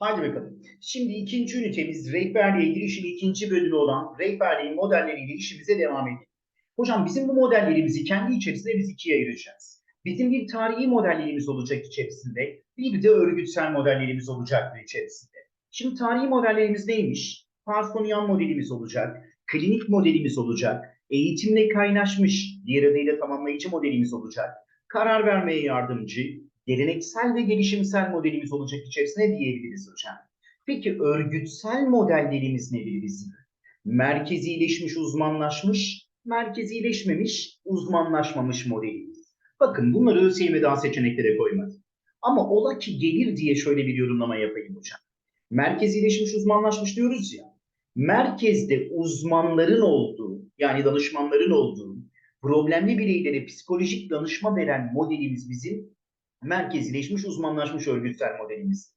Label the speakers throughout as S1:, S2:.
S1: Haydi bakalım. Şimdi ikinci ünitemiz rehberliğe girişin ikinci bölümü olan rehberliğin modelleriyle işimize devam edelim. Hocam bizim bu modellerimizi kendi içerisinde biz ikiye ayıracağız. Bizim bir tarihi modellerimiz olacak içerisinde, bir de örgütsel modellerimiz olacaktır içerisinde. Şimdi tarihi modellerimiz neymiş? Parsonian modelimiz olacak, klinik modelimiz olacak, eğitimle kaynaşmış, diğer adıyla tamamlayıcı modelimiz olacak, karar vermeye yardımcı, geleneksel ve gelişimsel modelimiz olacak içerisine diyebiliriz hocam. Peki örgütsel modellerimiz nedir bizim? Merkezileşmiş, uzmanlaşmış, merkezileşmemiş, uzmanlaşmamış modelimiz. Bakın bunları ÖSYM daha seçeneklere koymadı. Ama ola ki gelir diye şöyle bir yorumlama yapayım hocam. Merkezileşmiş, uzmanlaşmış diyoruz ya. Merkezde uzmanların olduğu, yani danışmanların olduğu, problemli bireylere psikolojik danışma veren modelimiz bizim merkezileşmiş, uzmanlaşmış örgütsel modelimiz.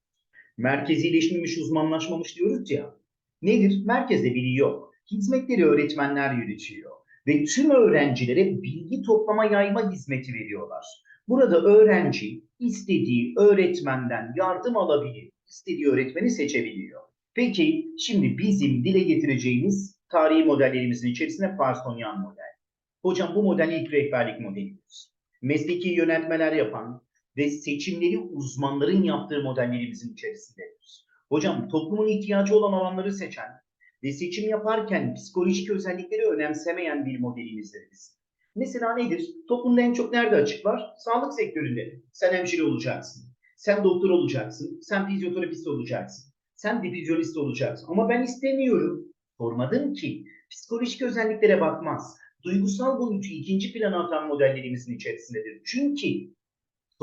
S1: Merkezileşmemiş, uzmanlaşmamış diyoruz ya. Nedir? Merkezde biri yok. Hizmetleri öğretmenler yürütüyor. Ve tüm öğrencilere bilgi toplama yayma hizmeti veriyorlar. Burada öğrenci istediği öğretmenden yardım alabilir, istediği öğretmeni seçebiliyor. Peki şimdi bizim dile getireceğimiz tarihi modellerimizin içerisinde Parsonian model. Hocam bu model ilk rehberlik modelidir. Mesleki yöneltmeler yapan ve seçimleri uzmanların yaptığı modellerimizin içerisindedir. Hocam toplumun ihtiyacı olan alanları seçen ve seçim yaparken psikolojik özellikleri önemsemeyen bir modelimizdir biz. Mesela nedir? Toplumda en çok nerede açık var? Sağlık sektöründe. Sen hemşire olacaksın. Sen doktor olacaksın. Sen fizyoterapist olacaksın. Sen difüzyonist olacaksın. Ama ben istemiyorum. Sormadım ki. Psikolojik özelliklere bakmaz. Duygusal boyutu ikinci plana atan modellerimizin içerisindedir. Çünkü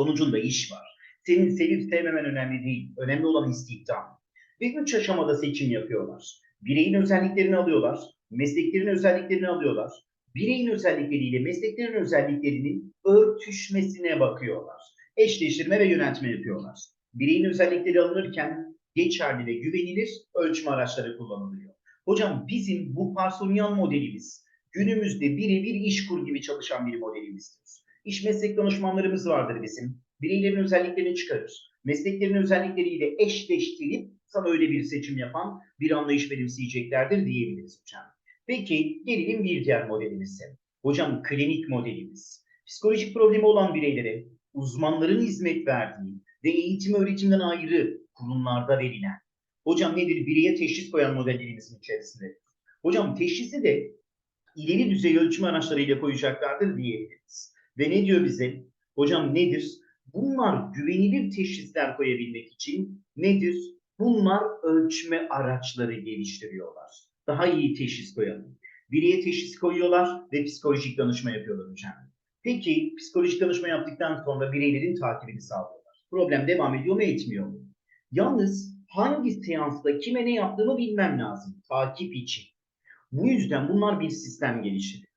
S1: sonucunda iş var. Senin sevip sevmemen önemli değil. Önemli olan istihdam. Ve üç aşamada seçim yapıyorlar. Bireyin özelliklerini alıyorlar. Mesleklerin özelliklerini alıyorlar. Bireyin özellikleriyle mesleklerin özelliklerinin örtüşmesine bakıyorlar. Eşleştirme ve yöneltme yapıyorlar. Bireyin özellikleri alınırken geçerli ve güvenilir ölçme araçları kullanılıyor. Hocam bizim bu Parsonian modelimiz günümüzde birebir işkur gibi çalışan bir modelimizdir. İş meslek danışmanlarımız vardır bizim. Bireylerin özelliklerini çıkarır. Mesleklerin özellikleriyle eşleştirip sana öyle bir seçim yapan bir anlayış benimseyeceklerdir diyebiliriz hocam. Peki gelelim bir diğer modelimize. Hocam klinik modelimiz. Psikolojik problemi olan bireylere uzmanların hizmet verdiği ve eğitim öğretimden ayrı kurumlarda verilen. Hocam nedir? Bireye teşhis koyan modellerimizin içerisinde. Hocam teşhisi de ileri düzey ölçüm araçlarıyla koyacaklardır diyebiliriz. Ve ne diyor bize? Hocam nedir? Bunlar güvenilir teşhisler koyabilmek için nedir? Bunlar ölçme araçları geliştiriyorlar. Daha iyi teşhis koyalım. Bireye teşhis koyuyorlar ve psikolojik danışma yapıyorlar hocam. Peki psikolojik danışma yaptıktan sonra bireylerin takibini sağlıyorlar. Problem devam ediyor mu etmiyor mu? Yalnız hangi seansta kime ne yaptığımı bilmem lazım takip için. Bu yüzden bunlar bir sistem geliştiriyor.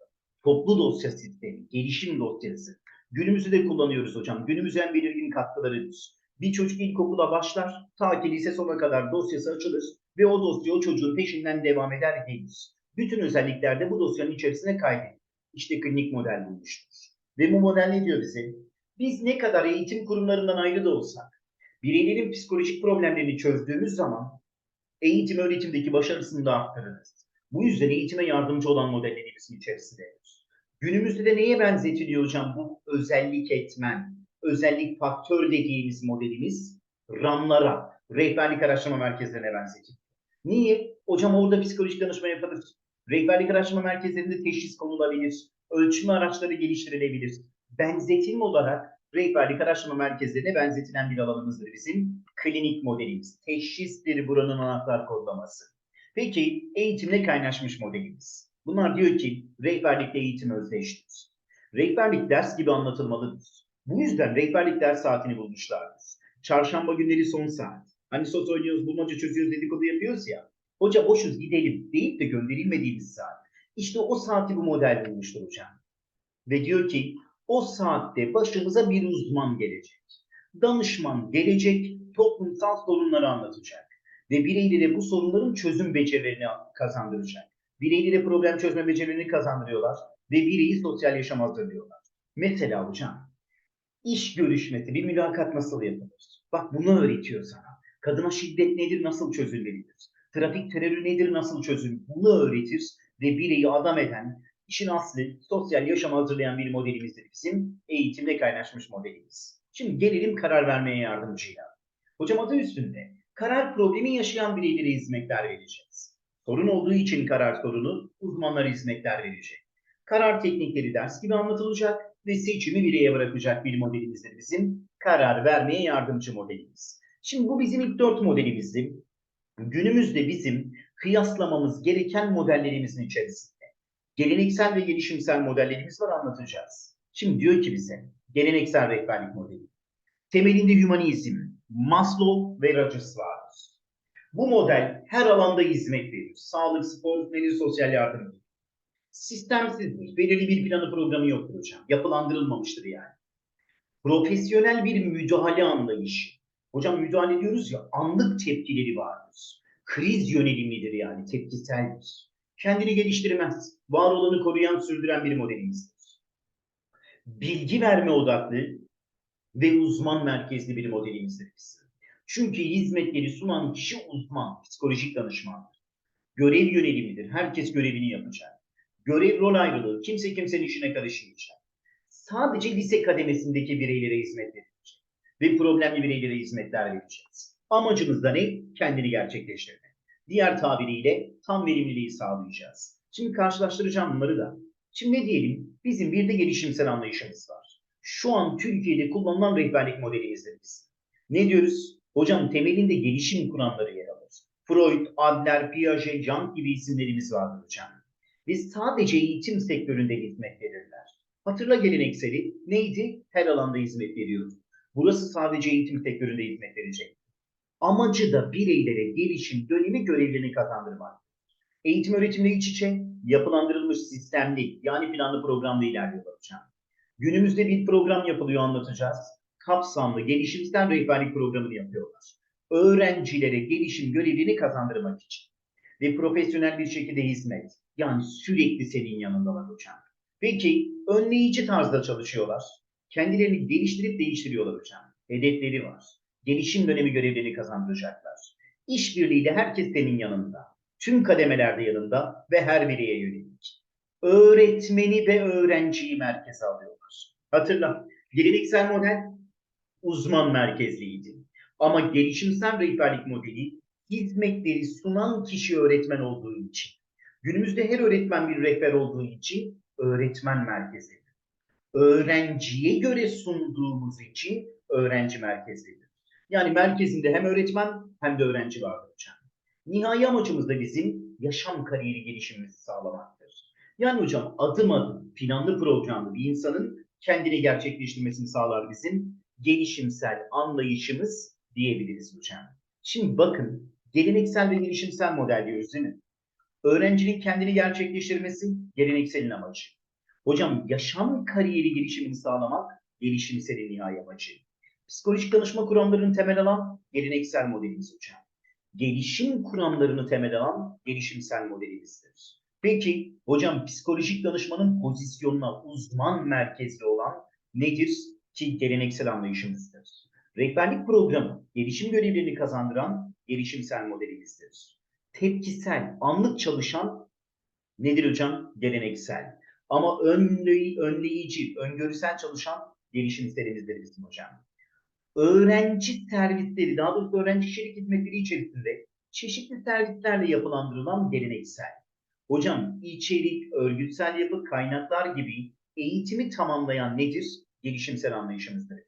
S1: Toplu dosya sistemi, gelişim dosyası. Günümüzü de kullanıyoruz hocam. Günümüzün en belirgin katkılarıdır. Bir çocuk ilkokula başlar, ta ki lise sona kadar dosyası açılır ve o dosya o çocuğun peşinden devam eder gelir. Bütün özellikler de bu dosyanın içerisine kaydedilir. İşte klinik model bulmuştur. Ve bu model ne diyor bize? Biz ne kadar eğitim kurumlarından ayrı da olsak, bireylerin psikolojik problemlerini çözdüğümüz zaman eğitim öğretimdeki başarısını da arttırırız. Bu yüzden eğitime yardımcı olan modellerimizin içerisindedir. Günümüzde de neye benzetiliyor hocam bu özellik etmen, özellik faktör dediğimiz modelimiz RAM'lara, rehberlik araştırma merkezlerine benzetiliyor. Niye? Hocam orada psikolojik danışma yapılır. Rehberlik araştırma merkezlerinde teşhis konulabilir. Ölçme araçları geliştirilebilir. Benzetim olarak rehberlik araştırma merkezlerine benzetilen bir alanımızdır bizim klinik modelimiz. Teşhistir buranın anahtar kodlaması. Peki eğitimle kaynaşmış modelimiz. Bunlar diyor ki rehberlikle eğitim özdeştir. Rehberlik ders gibi anlatılmalıdır. Bu yüzden rehberlik ders saatini bulmuşlardır. Çarşamba günleri son saat. Hani sos oynuyoruz, bulmaca çözüyoruz, dedikodu yapıyoruz ya. Hoca boşuz gidelim deyip de gönderilmediğimiz saat. İşte o saati bu model bulmuştur hocam. Ve diyor ki o saatte başımıza bir uzman gelecek. Danışman gelecek, toplumsal sorunları anlatacak. Ve bireylere bu sorunların çözüm becerilerini kazandıracak. Bireylere problem çözme becerilerini kazandırıyorlar. Ve bireyi sosyal yaşam hazırlıyorlar. Mesela hocam, iş görüşmesi, bir mülakat nasıl yapılır? Bak bunu öğretiyor sana. Kadına şiddet nedir, nasıl çözülmelidir? Trafik terörü nedir, nasıl çözülür? Bunu öğretir ve bireyi adam eden, işin aslı, sosyal yaşama hazırlayan bir modelimizdir bizim eğitimde kaynaşmış modelimiz. Şimdi gelelim karar vermeye yardımcıyla. Hocam adı üstünde karar problemi yaşayan bireylere hizmetler vereceğiz. Sorun olduğu için karar sorunu uzmanlara hizmetler verecek. Karar teknikleri ders gibi anlatılacak ve seçimi bireye bırakacak bir modelimizdir bizim karar vermeye yardımcı modelimiz. Şimdi bu bizim ilk dört modelimizdi. Günümüzde bizim kıyaslamamız gereken modellerimizin içerisinde. Geleneksel ve gelişimsel modellerimiz var anlatacağız. Şimdi diyor ki bize geleneksel rehberlik modeli. Temelinde hümanizm, Maslow ve Rogers vardır. Bu model her alanda hizmet verir. Sağlık, spor, medya, sosyal yardım. Sistemsizdir. Belirli bir planı programı yoktur hocam. Yapılandırılmamıştır yani. Profesyonel bir müdahale anlayışı. Hocam müdahale ediyoruz ya anlık tepkileri vardır. Kriz yönelimlidir yani tepkiseldir. Kendini geliştirmez. Var olanı koruyan, sürdüren bir modelimizdir. Bilgi verme odaklı ve uzman merkezli bir modelimizdir bizim. Çünkü hizmetleri sunan kişi uzman, psikolojik danışmandır. Görev yönelimidir. Herkes görevini yapacak. Görev rol ayrılığı. Kimse kimsenin işine karışmayacak. Sadece lise kademesindeki bireylere hizmet verilecek. Ve problemli bireylere hizmetler vereceğiz. Amacımız da ne? Kendini gerçekleştirme. Diğer tabiriyle tam verimliliği sağlayacağız. Şimdi karşılaştıracağım bunları da. Şimdi ne diyelim? Bizim bir de gelişimsel anlayışımız var. Şu an Türkiye'de kullanılan rehberlik modelimizdir biz. Ne diyoruz? Hocam temelinde gelişim kuramları yer alır. Freud, Adler, Piaget, Jung gibi isimlerimiz vardır hocam. Ve sadece eğitim sektöründe hizmet verirler. Hatırla gelenekseli neydi? Her alanda hizmet veriyordu. Burası sadece eğitim sektöründe hizmet verecek. Amacı da bireylere gelişim dönemi görevlerini kazandırmak. Eğitim öğretimle iç içe yapılandırılmış sistemli yani planlı programlı ilerliyor hocam. Günümüzde bir program yapılıyor anlatacağız. Kapsamlı gelişimsel rehberlik programını yapıyorlar. Öğrencilere gelişim görevini kazandırmak için. Ve profesyonel bir şekilde hizmet. Yani sürekli senin yanındalar hocam. Peki önleyici tarzda çalışıyorlar. Kendilerini geliştirip değiştiriyorlar hocam. Hedefleri var. Gelişim dönemi görevlerini kazandıracaklar. İşbirliğiyle herkes senin yanında. Tüm kademelerde yanında ve her bireye yönelik. Öğretmeni ve öğrenciyi merkeze alıyorlar. Hatırla, geleneksel model uzman merkezliydi. Ama gelişimsel rehberlik modeli hizmetleri sunan kişi öğretmen olduğu için. Günümüzde her öğretmen bir rehber olduğu için öğretmen merkezlidir. Öğrenciye göre sunduğumuz için öğrenci merkezlidir. Yani merkezinde hem öğretmen hem de öğrenci vardır hocam. Nihai amacımız da bizim yaşam kariyeri gelişimimizi sağlamaktır. Yani hocam adım adım planlı programlı bir insanın kendini gerçekleştirmesini sağlar bizim gelişimsel anlayışımız diyebiliriz hocam. Şimdi bakın geleneksel ve gelişimsel model diyoruz değil mi? Öğrencinin kendini gerçekleştirmesi gelenekselin amacı. Hocam yaşam kariyeri gelişimini sağlamak gelişimselin nihai amacı. Psikolojik danışma kuramlarını temel alan geleneksel modelimiz hocam. Gelişim kuramlarını temel alan gelişimsel modelimizdir. Peki hocam psikolojik danışmanın pozisyonuna uzman merkezli olan nedir? Ki geleneksel anlayışımızdır. Rehberlik programı gelişim görevlerini kazandıran gelişimsel modelimizdir. Tepkisel, anlık çalışan nedir hocam? Geleneksel. Ama önley, önleyici, öngörüsel çalışan gelişimselimizdir bizim hocam. Öğrenci servisleri, daha doğrusu öğrenci kişilik hizmetleri içerisinde çeşitli servislerle yapılandırılan geleneksel. Hocam içerik, örgütsel yapı, kaynaklar gibi eğitimi tamamlayan nedir? Gelişimsel anlayışımızdır.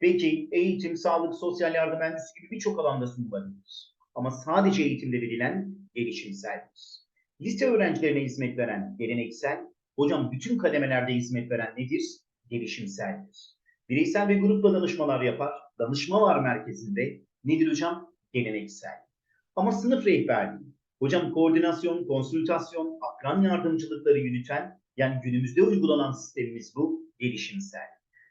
S1: Peki eğitim, sağlık, sosyal yardım mühendisliği gibi birçok alanda sunulabilir. Ama sadece eğitimde verilen gelişimseldir. Lise öğrencilerine hizmet veren geleneksel, hocam bütün kademelerde hizmet veren nedir? Gelişimseldir. Bireysel ve grupla danışmalar yapar. Danışma var merkezinde. Nedir hocam? Geleneksel. Ama sınıf rehberliği, hocam koordinasyon, konsültasyon, akran yardımcılıkları yürüten, yani günümüzde uygulanan sistemimiz bu, gelişimsel.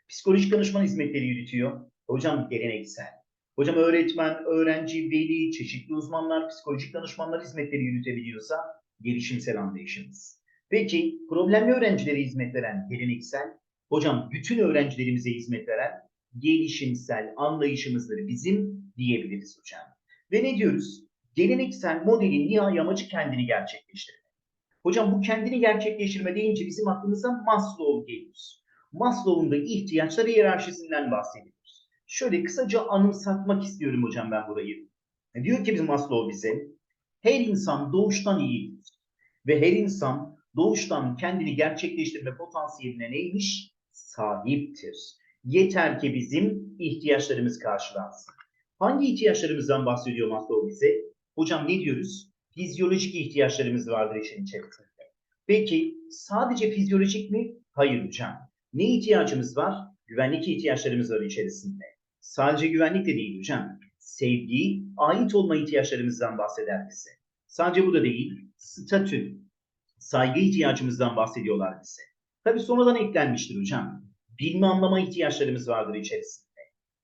S1: Psikolojik danışman hizmetleri yürütüyor. Hocam geleneksel. Hocam öğretmen, öğrenci, veli, çeşitli uzmanlar, psikolojik danışmanlar hizmetleri yürütebiliyorsa gelişimsel anlayışımız. Peki problemli öğrencilere hizmet veren geleneksel, hocam bütün öğrencilerimize hizmet veren gelişimsel anlayışımızdır bizim diyebiliriz hocam. Ve ne diyoruz? Geleneksel modelin nihai amacı kendini gerçekleştirmek. Hocam bu kendini gerçekleştirme deyince bizim aklımıza Maslow geliyor. Maslow'un da ihtiyaçları hiyerarşisinden bahsediyoruz. Şöyle kısaca anımsatmak istiyorum hocam ben burayı. Diyor ki bizim Maslow bize, her insan doğuştan iyidir. Ve her insan doğuştan kendini gerçekleştirme potansiyeline neymiş? Sahiptir. Yeter ki bizim ihtiyaçlarımız karşılansın. Hangi ihtiyaçlarımızdan bahsediyor Maslow bize? Hocam ne diyoruz? Fizyolojik ihtiyaçlarımız vardır işin içerisinde. Peki sadece fizyolojik mi? Hayır hocam. Ne ihtiyacımız var? Güvenlik ihtiyaçlarımız var içerisinde. Sadece güvenlik de değil hocam. Sevgi, ait olma ihtiyaçlarımızdan bahseder bize. Sadece bu da değil. Statü, saygı ihtiyacımızdan bahsediyorlar bize. Tabii sonradan eklenmiştir hocam. Bilme anlama ihtiyaçlarımız vardır içerisinde.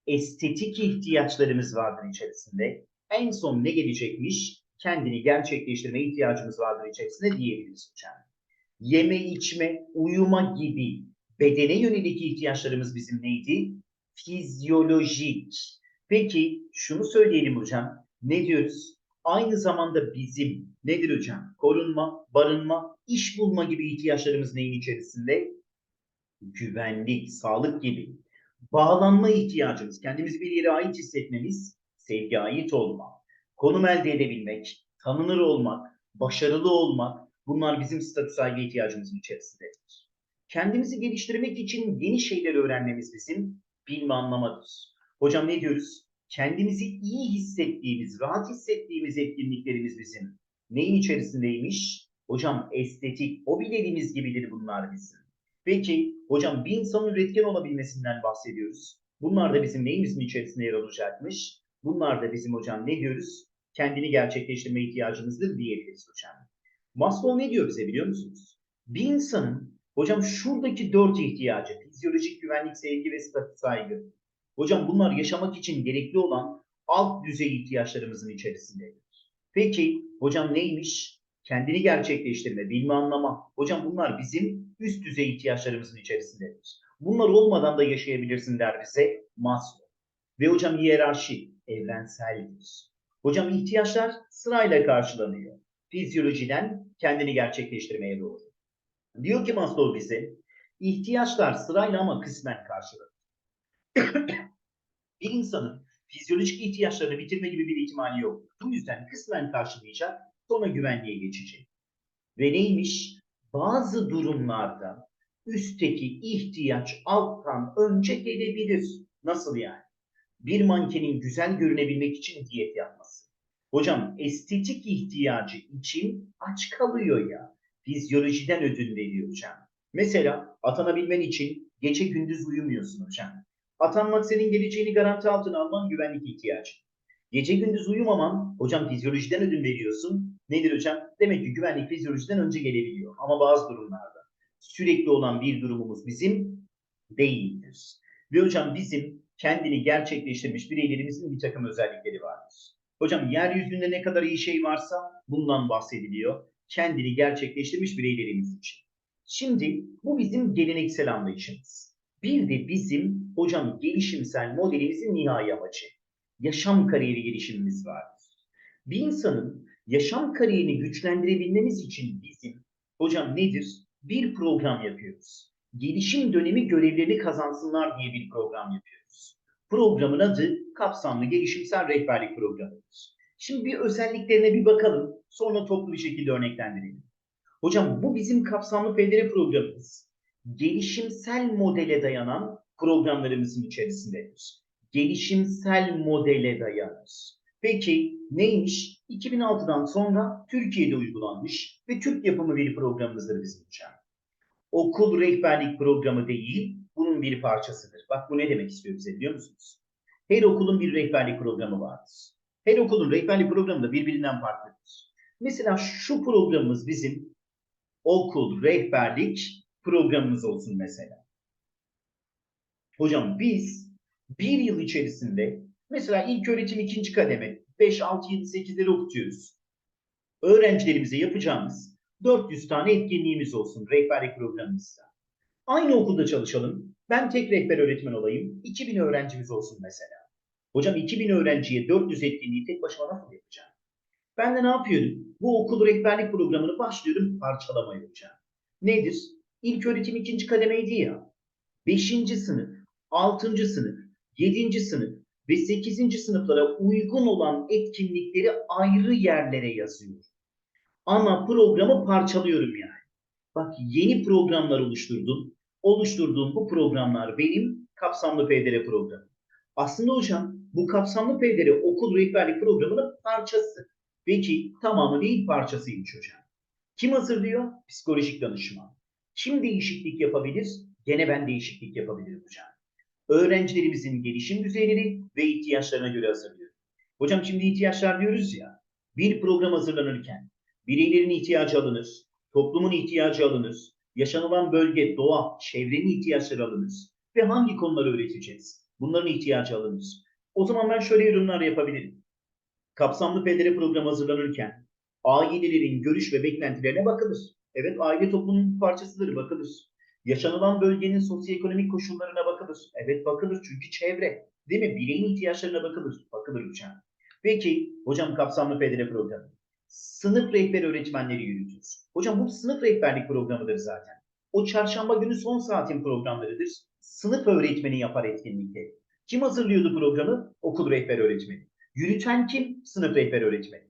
S1: Estetik ihtiyaçlarımız vardır içerisinde. En son ne gelecekmiş? Kendini gerçekleştirme ihtiyacımız vardır içerisinde diyebiliriz hocam. Yeme, içme, uyuma gibi bedene yönelik ihtiyaçlarımız bizim neydi? Fizyolojik. Peki şunu söyleyelim hocam. Ne diyoruz? Aynı zamanda bizim nedir hocam? Korunma, barınma, iş bulma gibi ihtiyaçlarımız neyin içerisinde? Güvenlik, sağlık gibi. Bağlanma ihtiyacımız, kendimizi bir yere ait hissetmemiz, sevgi ait olma. Konum elde edebilmek, tanınır olmak, başarılı olmak bunlar bizim statü saygı ihtiyacımızın içerisindedir. Kendimizi geliştirmek için yeni şeyler öğrenmemiz bizim bilme anlamadır. Hocam ne diyoruz? Kendimizi iyi hissettiğimiz, rahat hissettiğimiz etkinliklerimiz bizim. Neyin içerisindeymiş? Hocam estetik, hobilerimiz gibidir bunlar bizim. Peki hocam bir insanın üretken olabilmesinden bahsediyoruz. Bunlar da bizim neyimizin içerisinde yer alacakmış? Bunlar da bizim hocam ne diyoruz? Kendini gerçekleştirme ihtiyacımızdır diyebiliriz hocam. Maslow ne diyor bize biliyor musunuz? Bir insanın hocam şuradaki dört ihtiyacı, fizyolojik güvenlik, sevgi ve statü saygı. Hocam bunlar yaşamak için gerekli olan alt düzey ihtiyaçlarımızın içerisindedir. Peki hocam neymiş? Kendini gerçekleştirme, bilme anlama. Hocam bunlar bizim üst düzey ihtiyaçlarımızın içerisindedir. Bunlar olmadan da yaşayabilirsin der bize Maslow. Ve hocam hiyerarşi evrenseldir. Hocam ihtiyaçlar sırayla karşılanıyor. Fizyolojiden kendini gerçekleştirmeye doğru. Diyor ki Maslow bize, ihtiyaçlar sırayla ama kısmen karşılanır. bir insanın fizyolojik ihtiyaçlarını bitirme gibi bir ihtimali yok. Bu yüzden kısmen karşılayacak, sonra güvenliğe geçecek. Ve neymiş? Bazı durumlarda üstteki ihtiyaç alttan önce gelebilir. Nasıl yani? Bir mankenin güzel görünebilmek için diyet yapması. Hocam estetik ihtiyacı için aç kalıyor ya. Fizyolojiden ödün veriyor hocam. Mesela atanabilmen için gece gündüz uyumuyorsun hocam. Atanmak senin geleceğini garanti altına alman güvenlik ihtiyacı. Gece gündüz uyumaman, hocam fizyolojiden ödün veriyorsun. Nedir hocam? Demek ki güvenlik fizyolojiden önce gelebiliyor. Ama bazı durumlarda sürekli olan bir durumumuz bizim değildir. Ve hocam bizim kendini gerçekleştirmiş bireylerimizin bir takım özellikleri vardır. Hocam yeryüzünde ne kadar iyi şey varsa bundan bahsediliyor. Kendini gerçekleştirmiş bireylerimiz için. Şimdi bu bizim geleneksel anlayışımız. Bir de bizim hocam gelişimsel modelimizin nihai amacı. Yaşam kariyeri gelişimimiz vardır. Bir insanın yaşam kariyerini güçlendirebilmemiz için bizim hocam nedir? Bir program yapıyoruz. Gelişim dönemi görevlerini kazansınlar diye bir program yapıyoruz. Programın adı kapsamlı gelişimsel rehberlik programıdır. Şimdi bir özelliklerine bir bakalım. Sonra toplu bir şekilde örneklendirelim. Hocam bu bizim kapsamlı FDR programımız. Gelişimsel modele dayanan programlarımızın içerisindedir. Gelişimsel modele dayanır. Peki neymiş? 2006'dan sonra Türkiye'de uygulanmış ve Türk yapımı bir programımızdır bizim hocam. Okul rehberlik programı değil, bunun bir parçasıdır. Bak bu ne demek istiyor bize biliyor musunuz? Her okulun bir rehberlik programı vardır. Her okulun rehberlik programı da birbirinden farklıdır. Mesela şu programımız bizim okul rehberlik programımız olsun mesela. Hocam biz bir yıl içerisinde mesela ilk öğretim ikinci kademe 5, 6, 7, 8'leri okutuyoruz. Öğrencilerimize yapacağımız 400 tane etkinliğimiz olsun rehberlik programımızda. Aynı okulda çalışalım. Ben tek rehber öğretmen olayım. 2000 öğrencimiz olsun mesela. Hocam 2000 öğrenciye 400 etkinliği tek başıma nasıl yapacağım? Ben de ne yapıyordum? Bu okul rehberlik programını başlıyordum parçalamaya hocam. Nedir? İlk öğretim ikinci kademeydi ya. Beşinci sınıf, altıncı sınıf, yedinci sınıf ve sekizinci sınıflara uygun olan etkinlikleri ayrı yerlere yazıyorum. Ama programı parçalıyorum yani. Bak yeni programlar oluşturdum. Oluşturduğum bu programlar benim kapsamlı PDR programı. Aslında hocam bu kapsamlı PDR okul rehberlik programının parçası. Peki tamamı değil parçasıymış hocam. Kim hazırlıyor? Psikolojik danışman. Kim değişiklik yapabilir? Gene ben değişiklik yapabilirim hocam. Öğrencilerimizin gelişim düzeyleri ve ihtiyaçlarına göre hazırlıyorum. Hocam şimdi ihtiyaçlar diyoruz ya. Bir program hazırlanırken bireylerin ihtiyacı alınır, toplumun ihtiyacı alınır, yaşanılan bölge, doğa, çevrenin ihtiyaçları alınır ve hangi konuları öğreteceğiz? Bunların ihtiyacı alınır. O zaman ben şöyle yorumlar yapabilirim. Kapsamlı PDR programı hazırlanırken ailelerin görüş ve beklentilerine bakılır. Evet aile toplumun parçasıdır bakılır. Yaşanılan bölgenin sosyoekonomik koşullarına bakılır. Evet bakılır çünkü çevre. Değil mi? Bireyin ihtiyaçlarına bakılır. Bakılır hocam. Peki hocam kapsamlı PDR programı. Sınıf rehber öğretmenleri yürütür. Hocam bu sınıf rehberlik programıdır zaten. O çarşamba günü son saatin programlarıdır. Sınıf öğretmeni yapar etkinlikleri. Kim hazırlıyordu programı? Okul rehber öğretmeni. Yürüten kim? Sınıf rehber öğretmeni.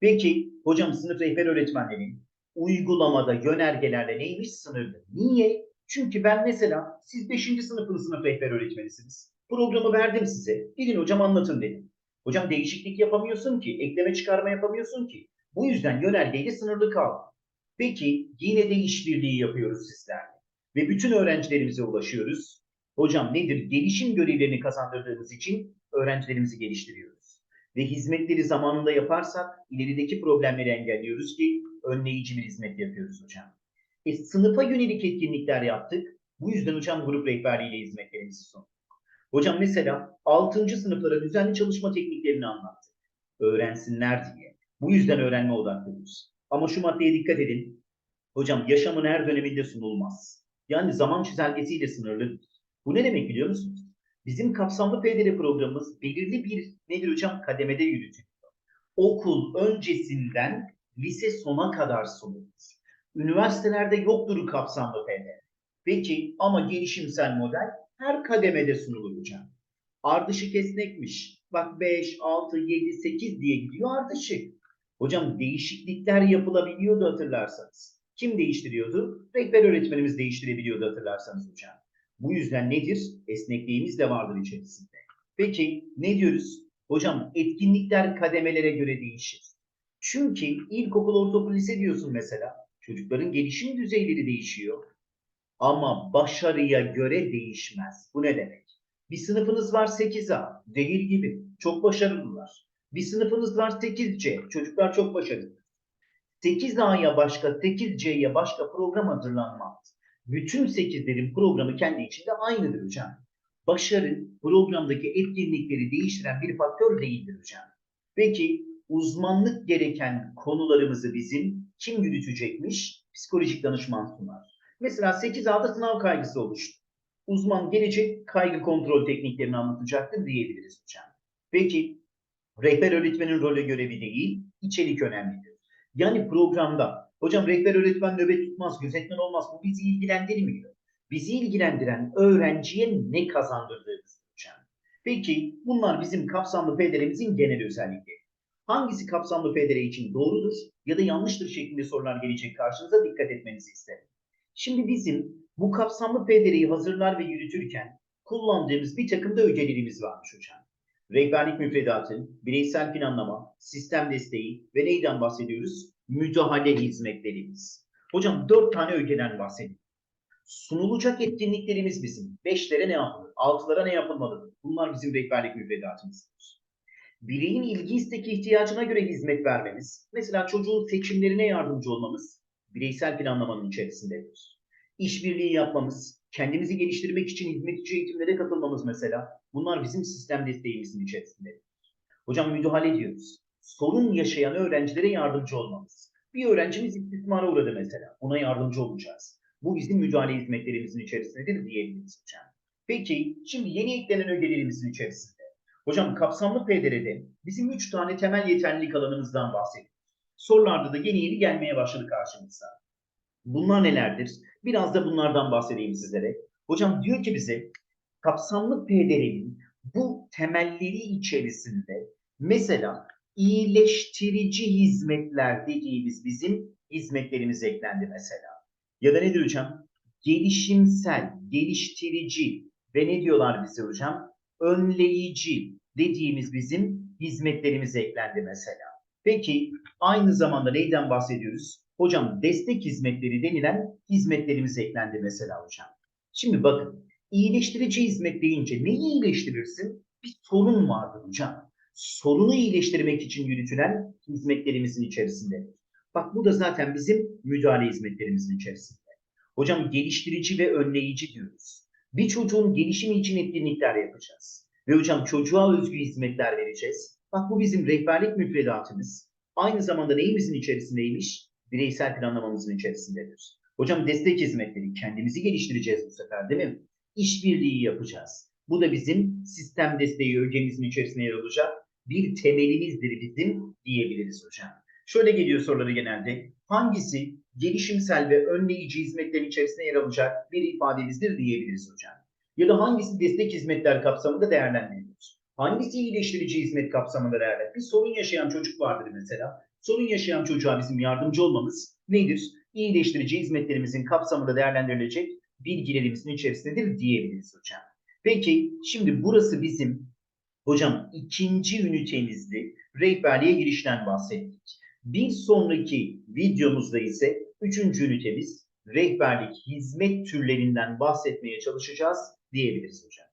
S1: Peki hocam sınıf rehber öğretmenlerin uygulamada yönergelerle neymiş? Sınırlı. Niye? Çünkü ben mesela siz 5. sınıfın sınıf rehber öğretmenisiniz. Programı verdim size. Gidin hocam anlatın dedim. Hocam değişiklik yapamıyorsun ki, ekleme çıkarma yapamıyorsun ki. Bu yüzden yönergeyle sınırlı kal. Peki yine de işbirliği yapıyoruz sizlerle. Ve bütün öğrencilerimize ulaşıyoruz. Hocam nedir? Gelişim görevlerini kazandırdığımız için öğrencilerimizi geliştiriyoruz. Ve hizmetleri zamanında yaparsak ilerideki problemleri engelliyoruz ki önleyici bir hizmet yapıyoruz hocam. E, sınıfa yönelik etkinlikler yaptık. Bu yüzden hocam grup rehberliğiyle hizmetlerimizi sunduk. Hocam mesela 6. sınıflara düzenli çalışma tekniklerini anlattık. Öğrensinler diye. Bu yüzden öğrenme odaklıyız. Ama şu maddeye dikkat edin. Hocam yaşamın her döneminde sunulmaz. Yani zaman çizelgesiyle sınırlıdır. Bu ne demek biliyor musunuz? Bizim kapsamlı PDR programımız belirli bir nedir hocam kademede yürütülüyor. Okul öncesinden lise sona kadar sunulur. Üniversitelerde yoktur kapsamlı PDR. Peki ama gelişimsel model her kademede sunulur hocam. Ardışık esnekmiş. Bak 5, 6, 7, 8 diye gidiyor ardışık. Hocam değişiklikler yapılabiliyordu hatırlarsanız. Kim değiştiriyordu? Rehber öğretmenimiz değiştirebiliyordu hatırlarsanız hocam. Bu yüzden nedir? Esnekliğimiz de vardır içerisinde. Peki ne diyoruz? Hocam etkinlikler kademelere göre değişir. Çünkü ilkokul, ortaokul, lise diyorsun mesela. Çocukların gelişim düzeyleri değişiyor. Ama başarıya göre değişmez. Bu ne demek? Bir sınıfınız var 8A, değil gibi. Çok başarılılar. Bir sınıfınız var 8C, çocuklar çok başarılı. 8A'ya başka, 8C'ye başka program hazırlanmaz. Bütün 8'lerin programı kendi içinde aynıdır hocam. Başarı programdaki etkinlikleri değiştiren bir faktör değildir hocam. Peki uzmanlık gereken konularımızı bizim kim yürütecekmiş? Psikolojik danışman sunar. Mesela 8A'da sınav kaygısı oluştu. Uzman gelecek kaygı kontrol tekniklerini anlatacaktır diyebiliriz hocam. Peki rehber öğretmenin rolü görevi değil, içerik önemlidir. Yani programda hocam rehber öğretmen nöbet tutmaz, gözetmen olmaz bu bizi ilgilendirmiyor. Bizi ilgilendiren öğrenciye ne kazandırdığımız hocam. Peki bunlar bizim kapsamlı PDR'imizin genel özellikleri. Hangisi kapsamlı PDR için doğrudur ya da yanlıştır şeklinde sorular gelecek karşınıza dikkat etmenizi isterim. Şimdi bizim bu kapsamlı PDR'yi hazırlar ve yürütürken kullandığımız bir takım da ögelerimiz varmış hocam. Rehberlik müfredatı, bireysel planlama, sistem desteği ve neyden bahsediyoruz? Müdahale hizmetlerimiz. Hocam dört tane ögeden bahsediyoruz. Sunulacak etkinliklerimiz bizim. Beşlere ne yapılır? Altılara ne yapılmalıdır? Bunlar bizim rehberlik müfredatımızdır. Bireyin ilgi istek ihtiyacına göre hizmet vermemiz, mesela çocuğun seçimlerine yardımcı olmamız bireysel planlamanın içerisindedir. İşbirliği yapmamız, kendimizi geliştirmek için hizmetçi eğitimlere katılmamız mesela bunlar bizim sistem desteğimizin içerisindedir. Hocam müdahale ediyoruz. Sorun yaşayan öğrencilere yardımcı olmamız. Bir öğrencimiz istismara uğradı mesela. Ona yardımcı olacağız. Bu bizim müdahale hizmetlerimizin içerisindedir diyebiliriz hocam. Peki şimdi yeni eklenen ögelerimizin içerisinde. Hocam kapsamlı PDR'de bizim 3 tane temel yeterlilik alanımızdan bahsediyoruz. Sorularda da yeni yeni gelmeye başladı karşımıza. Bunlar nelerdir? Biraz da bunlardan bahsedeyim sizlere. Hocam diyor ki bize kapsamlı PDR'nin bu temelleri içerisinde mesela iyileştirici hizmetler dediğimiz bizim hizmetlerimiz eklendi mesela. Ya da nedir hocam? Gelişimsel, geliştirici ve ne diyorlar bize hocam? Önleyici dediğimiz bizim hizmetlerimiz eklendi mesela. Peki aynı zamanda neyden bahsediyoruz? Hocam destek hizmetleri denilen hizmetlerimiz eklendi mesela hocam. Şimdi bakın iyileştirici hizmet deyince neyi iyileştirirsin? Bir sorun vardır hocam. Sorunu iyileştirmek için yürütülen hizmetlerimizin içerisinde. Bak bu da zaten bizim müdahale hizmetlerimizin içerisinde. Hocam geliştirici ve önleyici diyoruz. Bir çocuğun gelişimi için etkinlikler yapacağız. Ve hocam çocuğa özgü hizmetler vereceğiz. Bak bu bizim rehberlik müfredatımız. Aynı zamanda neyimizin içerisindeymiş? Bireysel planlamamızın içerisindedir. Hocam destek hizmetleri kendimizi geliştireceğiz bu sefer değil mi? İşbirliği yapacağız. Bu da bizim sistem desteği ögemizin içerisine yer alacak bir temelimizdir bizim diyebiliriz hocam. Şöyle geliyor soruları genelde. Hangisi gelişimsel ve önleyici hizmetlerin içerisine yer alacak bir ifademizdir diyebiliriz hocam. Ya da hangisi destek hizmetler kapsamında değerlendirilir? Hangisi iyileştirici hizmet kapsamında değerlendirilir? Bir sorun yaşayan çocuk vardır mesela. Sorun yaşayan çocuğa bizim yardımcı olmamız nedir? İyileştirici hizmetlerimizin kapsamında değerlendirilecek bilgilerimizin içerisindedir diyebiliriz hocam. Peki şimdi burası bizim hocam ikinci ünitemizdi. Rehberliğe girişten bahsettik. Bir sonraki videomuzda ise üçüncü ünitemiz rehberlik hizmet türlerinden bahsetmeye çalışacağız diyebiliriz hocam.